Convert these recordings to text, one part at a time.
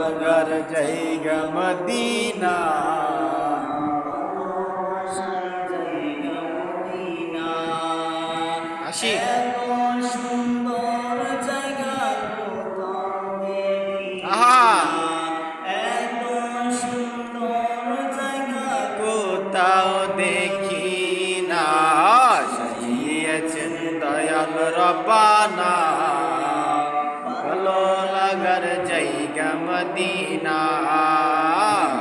লাগার জায়গা মদিনা। আসি।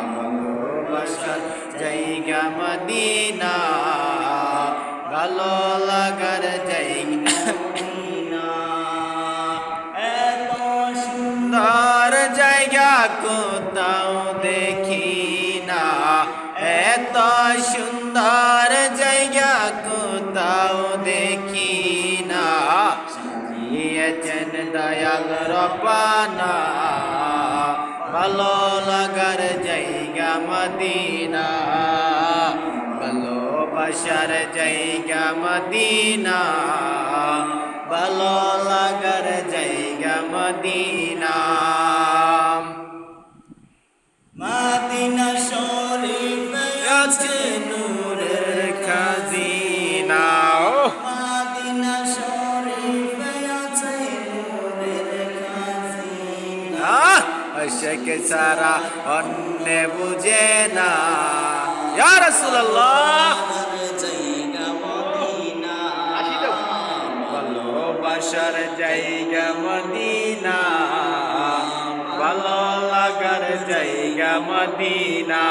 ভালোবাসার জায়গা মদিনা, ভালো লাগার জায়গা এত সুন্দর জায়গা কোথাও দেখি না। এত সুন্দর জায়গা কোথাও দেখি না। দয়াল রবানা ভালো লাগার জায়গা মদিনা। ভালোবাসার জায়গা মদিনা। ভালো লাগার জায়গা মদিনা। মদিনা শরীফ আছে নূরের আশেক সারা অন্য বুঝে না। ইয়া রাসূলুল্লাহ। ভালোবাসার জায়গা মদিনা, ভালো লাগার জায়গা মদিনা।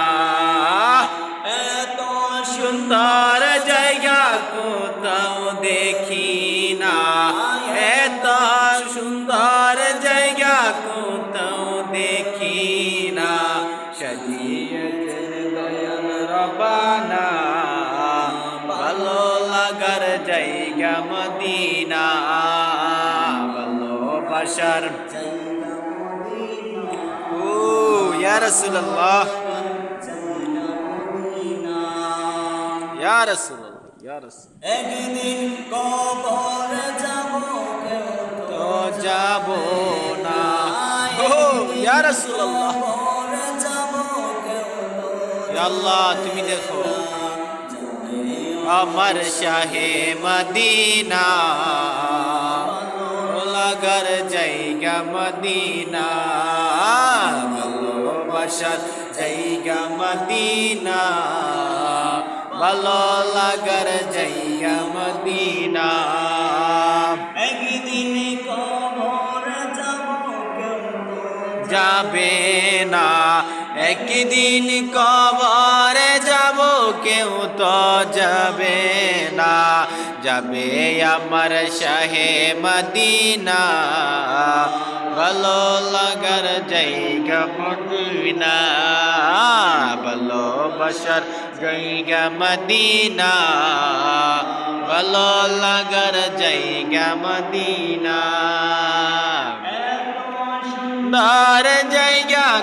এত সুন্দর জায়গা কোথাও দেখি মদিনা ভালোবাসার ও ইয়া রাসূলুল্লাহ। ইয়া রাসূলুল্লাহ ইয়া রাসূল একদিন কবর যাব কেউ তো যাব না। ও ইয়া রাসূলুল্লাহ। আল্লাহ তুমি দেখো। আমার শাহে মদিনা লাগার জায়গা মদিনা ভালোবাসার জায়গা মদিনা ভালো লাগার জায়গা মদিনা একদিন কবর যাব যাবে না একদিন কবরে যাব কেউ তো যাবে না। যাবে আমার শাহে মদিনা। ভালো লাগার জায়গা মদিনা। ভালোবাসার জায়গা মদিনা। ভালো লাগার জায়গা মদিনা। সুন্দর জায়গা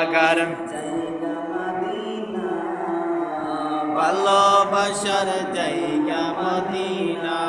লাগার ভালোবাসার জায়গা মদিনা।